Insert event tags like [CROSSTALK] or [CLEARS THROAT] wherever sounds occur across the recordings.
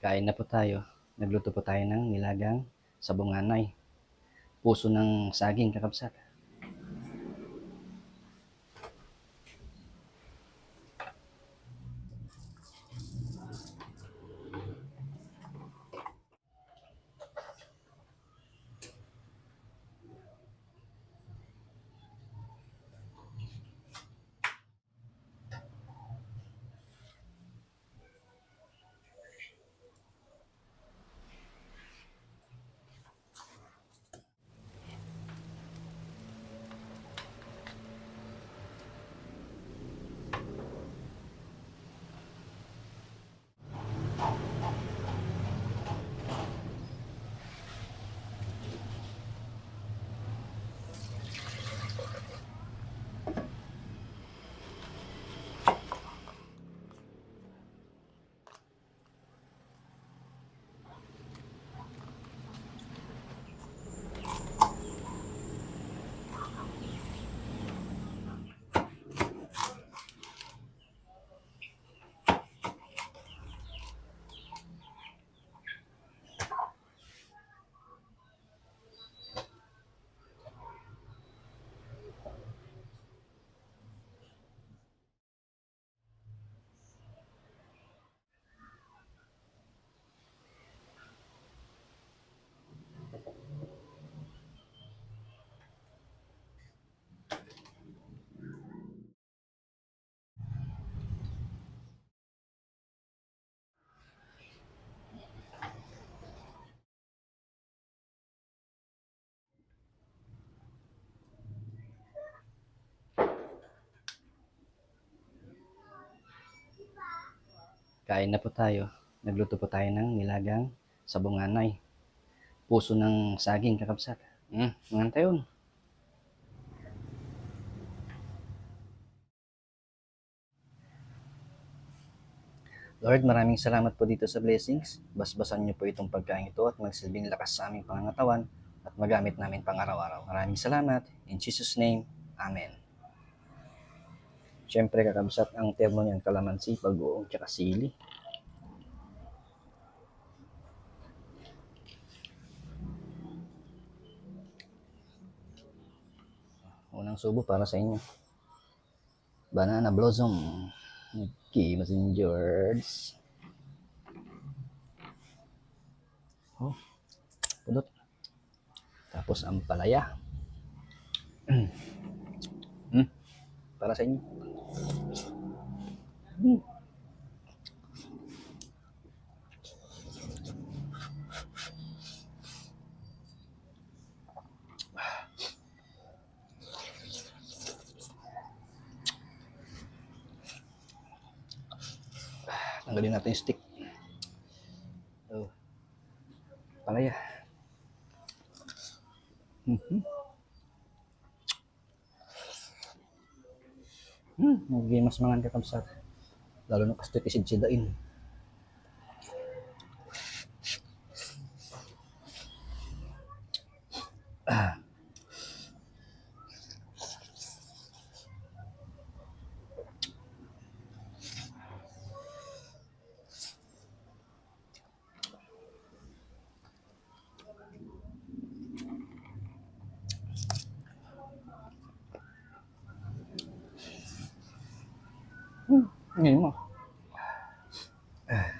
Kain na po tayo. Nagluto po tayo ng nilagang sabunganay. Puso ng saging kakabsat. Kain na po tayo. Nagluto po tayo ng nilagang sabunganay. Puso ng saging kakabsat. Hmm, mga tayo. Lord, maraming salamat po dito sa blessings. Basbasan niyo po itong pagkain ito at magsilbing lakas sa aming pangangatawan at magamit namin pang araw-araw. Maraming salamat. In Jesus' name, Amen. Siyempre, kakabsat ang termo niyan, kalamansi, bagoong, tsaka sili. Unang subo para sa inyo. Banana Blossom. Okay, messengers. Oh, pudot. Tapos ang palaya. [CLEARS THROAT] Hmm. Para sa inyo. Hmm. tanggalin natin stick tuh pala ya mhm. hmm hmm, hmm. mas mangan kita besar Lalo na kasto tisid sidain. Ah. Nenhuma. É.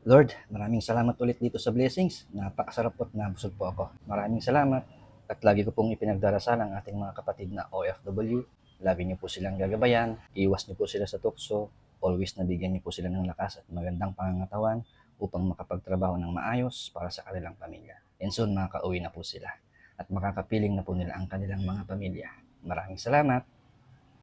Lord, maraming salamat ulit dito sa blessings. Napakasarap po at nabusog po ako. Maraming salamat. At lagi ko pong ipinagdarasal ang ating mga kapatid na OFW. Lagi niyo po silang gagabayan, iwas niyo po sila sa tukso, always nabigyan niyo po sila ng lakas at magandang pangangatawan upang makapagtrabaho ng maayos para sa kanilang pamilya. And soon makakauwi na po sila at makakapiling na po nila ang kanilang mga pamilya. Maraming salamat.